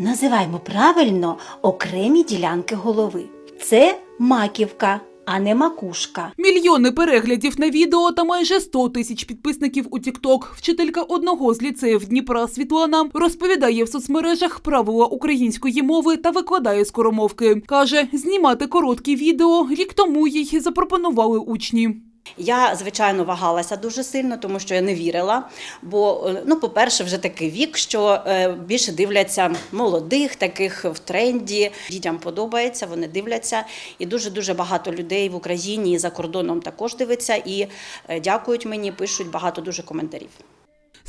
Називаємо правильно окремі ділянки голови. Це маківка, а не макушка. Мільйони переглядів на відео та майже 100 тисяч підписників у TikTok. Вчителька одного з ліцеїв Дніпра Світлана розповідає в соцмережах правила української мови та викладає скоромовки. Каже, знімати короткі відео рік тому їй запропонували учні. Я, звичайно, вагалася дуже сильно, тому що я не вірила. Бо, е, ну, по-перше, вже такий вік, що е, більше дивляться молодих, таких в тренді. Дітям подобається, вони дивляться. І дуже дуже багато людей в Україні і за кордоном також дивиться. І е, дякують мені, пишуть багато дуже коментарів.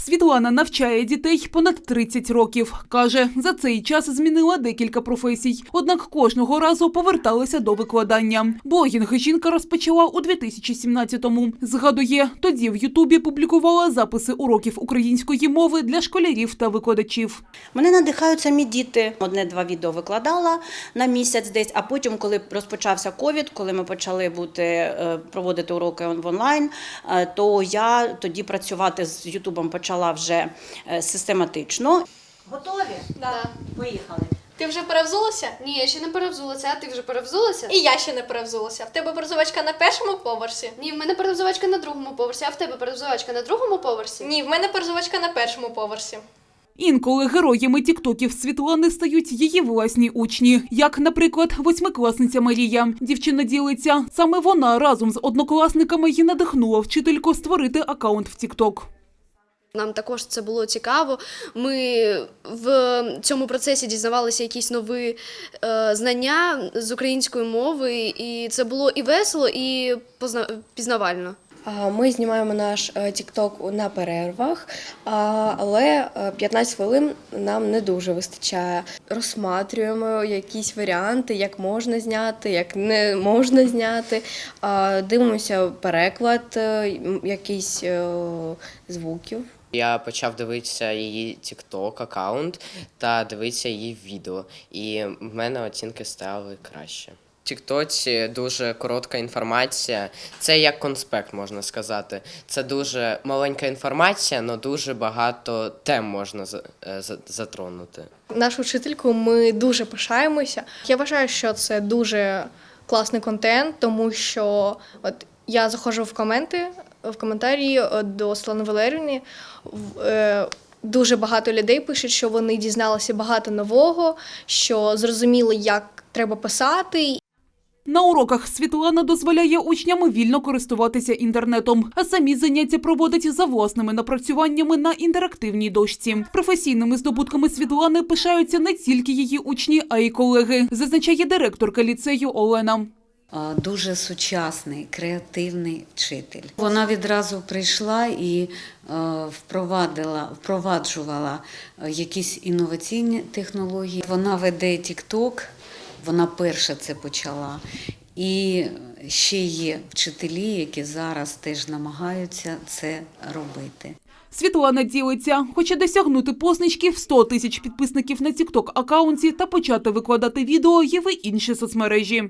Світлана навчає дітей понад 30 років. Каже, за цей час змінила декілька професій. Однак кожного разу поверталася до викладання. Блогінг жінка розпочала у 2017-му. Згадує, тоді в Ютубі публікувала записи уроків української мови для школярів та викладачів. Мене надихають самі діти. Одне-два відео викладала на місяць десь, а потім, коли розпочався ковід, коли ми почали бути е, проводити уроки в онлайн, е, то я тоді працювати з Ютубом почала вже е, систематично. Готові? Да. Поїхали. Ти вже перевзулася? Ні, я ще не перевзулася, а ти вже перевзулася? І я ще не перевзулася. В тебе перезувачка на першому поверсі? Ні, в мене перевзувачка на другому поверсі, а в тебе перевзувачка на другому поверсі? Ні, в мене перезувачка на першому поверсі. Інколи героями тіктоків Світлани стають її власні учні, як, наприклад, восьмикласниця Марія. Дівчина ділиться, саме вона разом з однокласниками й надихнула вчительку створити акаунт в Тікток. Нам також це було цікаво. Ми в цьому процесі дізнавалися якісь нові е, знання з української мови, і це було і весело, і пізнавально. Ми знімаємо наш е, TikTok на перервах, але е, 15 хвилин нам не дуже вистачає. Розсматрюємо якісь варіанти, як можна зняти, як не можна зняти. Дивимося переклад е, якісь е, звуків. Я почав дивитися її TikTok аккаунт та дивитися її відео, і в мене оцінки стали краще. В Тіктоці дуже коротка інформація. Це як конспект, можна сказати. Це дуже маленька інформація, але дуже багато тем можна е, за- затронути. Нашу вчительку ми дуже пишаємося. Я вважаю, що це дуже класний контент, тому що от я заходжу в коменти, в коментарі е, до Світлани Валерівни. е, Дуже багато людей пишуть, що вони дізналися багато нового, що зрозуміли, як треба писати, На уроках Світлана дозволяє учням вільно користуватися інтернетом, а самі заняття проводить за власними напрацюваннями на інтерактивній дошці. Професійними здобутками Світлани пишаються не тільки її учні, а й колеги, зазначає директорка ліцею Олена. Дуже сучасний, креативний вчитель. Вона відразу прийшла і е, впровадила, впроваджувала е, якісь інноваційні технології. Вона веде TikTok, вона перша це почала. І ще є вчителі, які зараз теж намагаються це робити. Світлана ділиться, хоче досягнути позначки в 100 тисяч підписників на TikTok акаунті та почати викладати відео є в інші соцмережі.